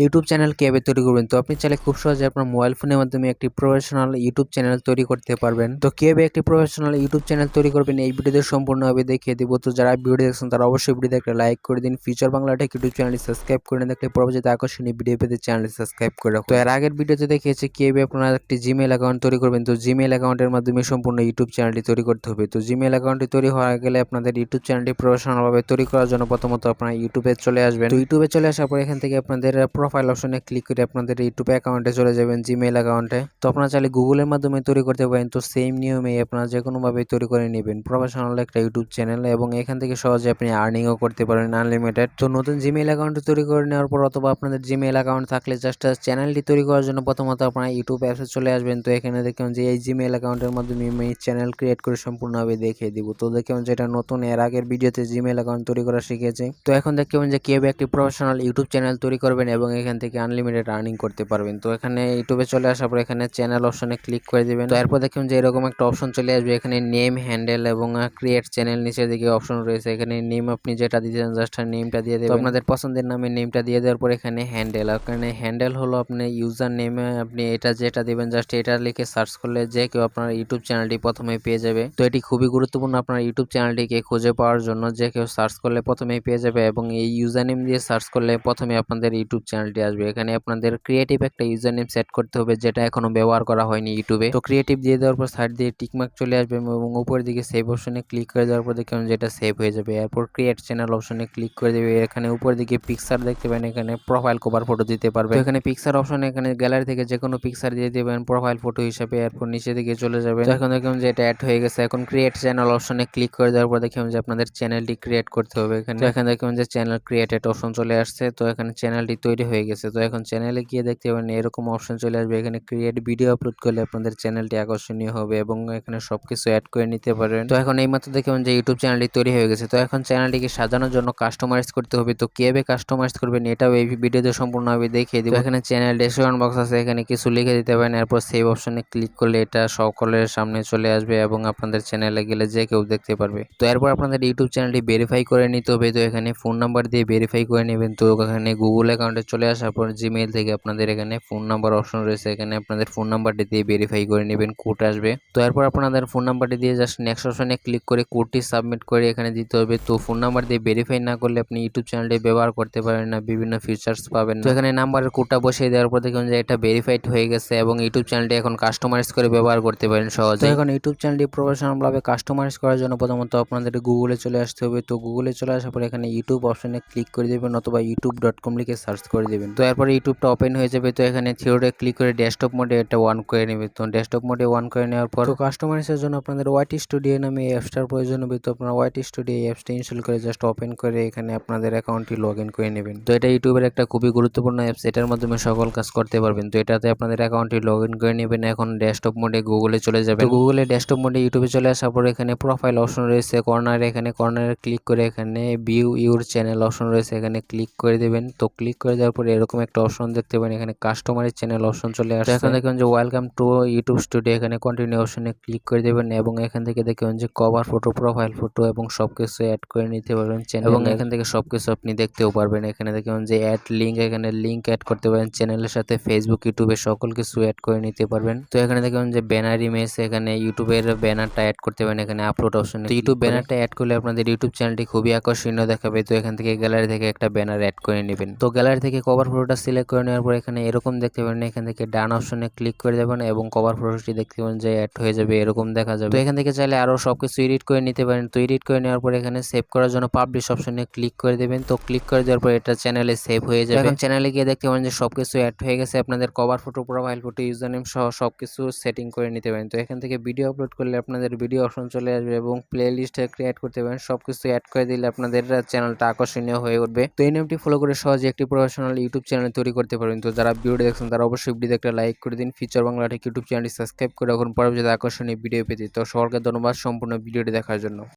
YouTube channel কীভাবে তৈরি করবেন? তো আপনি চাইলে খুব সহজে আপনার মোবাইল ফোনের মাধ্যমে একটি প্রফেশনাল ইউটিউব চ্যানেল তৈরি করতে পারবেন। তো কীভাবে একটি প্রফেশনাল ইউটিউব চ্যানেল তৈরি করবেন? এই ভিডিওতে সম্পূর্ণভাবে দেখিয়ে দেবো। তো যারা ভিডিও দেখছেন, তারা অবশ্যই ভিডিওতে একটা লাইক করে দিন। ফিচার বাংলা টেক ইউটিউব চ্যানেলটি সাবস্ক্রাইব করে নিন দেখলে পরবর্তীতে আকর্ষণীয় ভিডিও পেতে চ্যানেলটি সাবস্ক্রাইব করে তো এর আগের ভিডিওতে দেখিয়েছি কীভাবে আপনারা একটি জিমেল অ্যাকাউন্ট তৈরি করবেন। তো জিমেল অ্যাকাউন্টের মাধ্যমে সম্পূর্ণ ইউটিউব চ্যানেলটি তৈরি করতে হবে। তো জিমেল অ্যাকাউন্টটি তৈরি হওয়া গেলে আপনাদের ইউটিউব চ্যানেলটি প্রফেশনালভাবে তৈরি করার জন্য প্রথমত আপনারা ইউটিউবে চলে আসবেন। তো ইউটিউবে চলে আসার পর এখান থেকে আপনাদের প্রোফাইল অপশনে ক্লিক করে আপনাদের ইউটিউব অ্যাকাউন্টে চলে যাবেন জিমেল অ্যাকাউন্টে তো আপনারা চাইলে গুগলের মাধ্যমে তৈরি করতে পারেন। তো সেম নিয়মেই আপনারা যে কোনোভাবে তৈরি করে নেবেন। প্রফেশনাল একটা ইউটিউব চ্যানেল এবং এখান থেকে সহজে আপনি আর্নিংও করতে পারেন আনলিমিটেড তো নতুন জিমেল অ্যাকাউন্ট তৈরি করে নেওয়ার পর অথবা আপনাদের জিমেল অ্যাকাউন্ট থাকলে জাস্ট চ্যানেলটি তৈরি করার জন্য প্রথমত আপনারা ইউটিউব অ্যাপসে চলে আসবেন। তো এখানে দেখুন যে এই জিমেল অ্যাকাউন্টের মাধ্যমে আমি চ্যানেল ক্রিয়েট করে সম্পূর্ণভাবে দেখিয়ে দিব। তো দেখুন যেটা নতুন, এর আগের ভিডিওতে জিমেল অ্যাকাউন্ট তৈরি করা শিখেছে। তো এখন দেখবেন যে কীভাবে একটি প্রফেশনাল ইউটিউব চ্যানেল তৈরি করবেন এবং এখান থেকে আনলিমিটেড আর্নিং করতে পারবেন। তো এখানে ইউটিউবে চলে আসার পর এখানে চ্যানেল অপশনে ক্লিক করে দিবেন। তো এরপর দেখুন যে এরকম একটা অপশন চলে আসবে। এখানে নেম হ্যান্ডেল এবং ক্রিয়েট চ্যানেল নিচের দিকে অপশন রয়েছে। এখানে নেম আপনি যেটা দিতেছেন জাস্ট নেমটা দিয়ে দেবেন। আপনাদের পছন্দের নামে নেমটা দিয়ে দেওয়ার পর এখানে হ্যান্ডেল এখানে হ্যান্ডেল হলো আপনি ইউজার নেমে আপনি এটা যেটা দিবেন জাস্ট এটা লিখে সার্চ করলে যে কেউ আপনার ইউটিউব চ্যানেলটি প্রথমে পেয়ে যাবে। তো এটি খুবই গুরুত্বপূর্ণ আপনার ইউটিউব চ্যানেলটিকে খুঁজে পাওয়ার জন্য। যে কেউ সার্চ করলে প্রথমেই পেয়ে যাবে এবং এই ইউজার নেম দিয়ে সার্চ করলে প্রথমে আপনাদের ইউটিউব চ্যানেলটি আসবে। এখানে আপনাদের ক্রিয়েটিভ একটা ইউজার নেম সেট করতে হবে, যেটা এখনও ব্যবহার করা হয়নি ইউটিউবে তো ক্রিয়েটিভ দিয়ে দেওয়ার পর সাইড দিয়ে টিকমার্ক চলে আসবে এবং উপরের দিকে সেভ অপশনে ক্লিক করে দেওয়ার পর দেখবেন যেটা সেভ হয়ে যাবে। এরপর ক্রিয়েট চ্যানেল অপশনে ক্লিক করে দেবে। এখানে উপরের দিকে পিকচার দেখতে পাবেন এখানে প্রোফাইল কভার ফটো দিতে পারবে এখানে পিকচার অপশনে এখানে গ্যালারি থেকে যে কোনো পিকচার দিয়ে দেবেন প্রোফাইল ফটো হিসাবে। এরপর নিচে দিকে চলে যাবে এখন দেখুন যে এটা অ্যাড হয়ে গেছে, এখন ক্রিয়েট চ্যানেল অপশনে ক্লিক করে দেওয়ার পর দেখুন যে আপনাদের চ্যানেলটি ক্রিয়েট করতে হবে। এখানে এখানে দেখুন যে চ্যানেল ক্রিয়েটেড অপশন চলে আসছে। তো এখানে চ্যানেলটি তৈরি হয়ে গেছে। তো এখন চ্যানেলে গিয়ে দেখতে পাবেন এরকম অপশন চলে আসবে। এখানে ক্রিয়েট ভিডিও আপলোড করলে আপনাদের চ্যানেলটি আকর্ষণীয় হবে এবং এখানে সবকিছু অ্যাড করে নিতে পারেন। তো এখন এই মাত্র দেখুন যে ইউটিউব চ্যানেলটি তৈরি হয়ে গেছে। তো এখন চ্যানেলটিকে সাজানোর জন্য কাস্টমাইজ করতে হবে। তো কীভাবে কাস্টমাইজ করবেন এটাও এই ভিডিওতে সম্পূর্ণভাবে দেখিয়ে দিব। এখানে চ্যানেল ডেসক্রিপশন বক্স আছে। এখানে কিছু লিখে দিতে পারেন। এরপর সেভ অপশনে ক্লিক করলে এটা সকলের সামনে চলে আসবে এবং আপনাদের চ্যানেলে গেলে যে কেউ দেখতে পারবে। তো এরপর আপনাদের ইউটিউব চ্যানেলটি ভেরিফাই করে নিতে হবে। তো এখানে ফোন নাম্বার দিয়ে ভেরিফাই করে নেবেন। তো এখানে গুগল অ্যাকাউন্টে চলে আসার পর জিমেইল থেকে আপনাদের এখানে ফোন নাম্বার অপশন রয়েছে। এখানে আপনাদের ফোন নাম্বারটি দিয়ে ভেরিফাই করে নেবেন কোড আসবে। তো এরপর আপনাদের ফোন নাম্বারটি দিয়ে জাস্ট নেক্সট অপশনে ক্লিক করে কোডটি সাবমিট করে এখানে দিতে হবে। তো ফোন নাম্বার দিয়ে ভেরিফাই না করলে আপনি ইউটিউব চ্যানেলটি ব্যবহার করতে পারেন না, বিভিন্ন ফিচার্স পাবেন তো এখানে নাম্বারের কোডটা বসিয়ে দেওয়ার পর দেখুন যে এটা ভেরিফাইড হয়ে গেছে এবং ইউটিউব চ্যানেলটি এখন কাস্টমাইজ করে ব্যবহার করতে পারেন সহজে এখন ইউটিউব চ্যানেলটি প্রফেশনালভাবে কাস্টমাইজ করার জন্য প্রথমত আপনাদের গুগলে চলে আসতে হবে। তো গুগলে চলে আসার পর এখানে ইউটিউব অপশনে ক্লিক করে দেবেন অথবা ইউটিউব ডট কম লিখে সার্চ করে দেবেন। তো এরপরে ইউটিউবটা ওপেন হয়ে যাবে তো এখানে থিওরে ক্লিক করে ডেস্কটপ মোডে এটা ওয়ান করে নেবে। তো ডেস্কটপ মোডে ওয়ান করে নেওয়ার পর তো কাস্টমাইজের জন্য আপনাদের ওয়াইটি স্টুডিও নামে এই অ্যাপসটার প্রয়োজন হবে। তো আপনারা ওয়াইটি স্টুডিও এই অ্যাপসটা ইনস্টল করে জাস্ট ওপেন করে এখানে আপনাদের অ্যাকাউন্টটি লগ ইন করে নেবেন। তো এটা ইউটিউবের একটা খুবই গুরুত্বপূর্ণ অ্যাপস এটার মাধ্যমে সকল কাজ করতে পারবেন। তো এটাতে আপনাদের অ্যাকাউন্টটি লগ ইন করে নেবেন। এখন ডেস্কটপ মোডে গুগলে চলে যাবেন। গুগলে ডেস্কটপ মোডে ইউটিউবে চলে আসার পর এখানে প্রোফাইল অপশন রয়েছে। কর্নারে এখানে কর্নারে ক্লিক করে এখানে ভিউ ইউর চ্যানেল অপশন রয়েছে। এখানে ক্লিক করে দেবেন। তো ক্লিক করে দেওয়ার পরে এরকম একটা অপশন দেখতে পাবেন এখানে কাস্টমারের চ্যানেল অপশন চলে আসছে। এখন দেখবেন যে ওয়েলকাম টু ইউটিউব স্টুডিও এখানে কন্টিনিউ অপশনে ক্লিক করে দেবেন এবং এখান থেকে দেখবেন যে কভার ফটো প্রোফাইল ফটো এবং সবকিছু অ্যাড করে নিতে পারবেন চ্যানেল এবং এখান থেকে সবকিছু আপনি দেখতেও পারবেন। এখানে দেখবেন যে অ্যাড লিঙ্ক এখানে লিঙ্ক অ্যাড করতে পারেন। চ্যানেলের সাথে ফেসবুক ইউটিউবে সকল কিছু অ্যাড করে নিতে পারবেন। তো এখানে দেখবেন যে ব্যানার ইমেজ এখানে ইউটিউবের ব্যানারটা অ্যাড করতে পারেন এখানে আপলোড অপশনে ইউটিউব ব্যানারটা অ্যাড করলে আপনাদের ইউটিউব চ্যানেলটি খুবই আকর্ষণীয় দেখাবে। তো এখান থেকে গ্যালারি থেকে একটা ব্যানার অ্যাড করে নেবেন। তো গ্যালারি থেকে কভার ফটোটা সিলেক্ট করে নেওয়ার পর এখানে এরকম দেখতে পারেন এখান থেকে ডান অপশনে ক্লিক করে দেবেন এবং কভার ফটোটি দেখতে পাবেন যে অ্যাড হয়ে যাবে এরকম দেখা যাবে। তো এখান থেকে চাইলে আরও সব কিছু এডিট করে নিতে পারেন। তো এডিট করে নেওয়ার পর এখানে সেভ করার জন্য পাবলিশ অপশনে ক্লিক করে দেবেন। তো ক্লিক করে দেওয়ার পর এটা চ্যানেলে সেভ হয়ে যাবে। এখন চ্যানেলে গিয়ে দেখতে পারেন যে সব কিছু অ্যাড হয়ে গেছে। আপনাদের cover photo profile photo user name সহ সব কিছু সেটিং করে নিতে পারেন। তো এখান থেকে ভিডিও আপলোড করলে আপনাদের ভিডিও অপশন চলে আসবে এবং প্লে লিস্ট ক্রিয়েট করতে পারেন। সব কিছু অ্যাড করে দিলে আপনাদের চ্যানেলটা আকর্ষণীয় হয়ে উঠবে। তো এই নামটি ফলো করে সহজে একটি প্রফেশনাল ইউটিউব চ্যানেল তৈরি করতে পারবেন। তো যারা ভিডিও দেখছেন, তারা অবশ্যই ভিডিওতে একটা লাইক করে দিন। ফিচার বাংলা ইউটিউব চ্যানেলটি সাবস্ক্রাইব করে রাখুন। পরবর্তীতে আকর্ষণীয় ভিডিও পেতে। তো সকলকে ধন্যবাদ সম্পূর্ণ ভিডিওটি দেখার জন্য।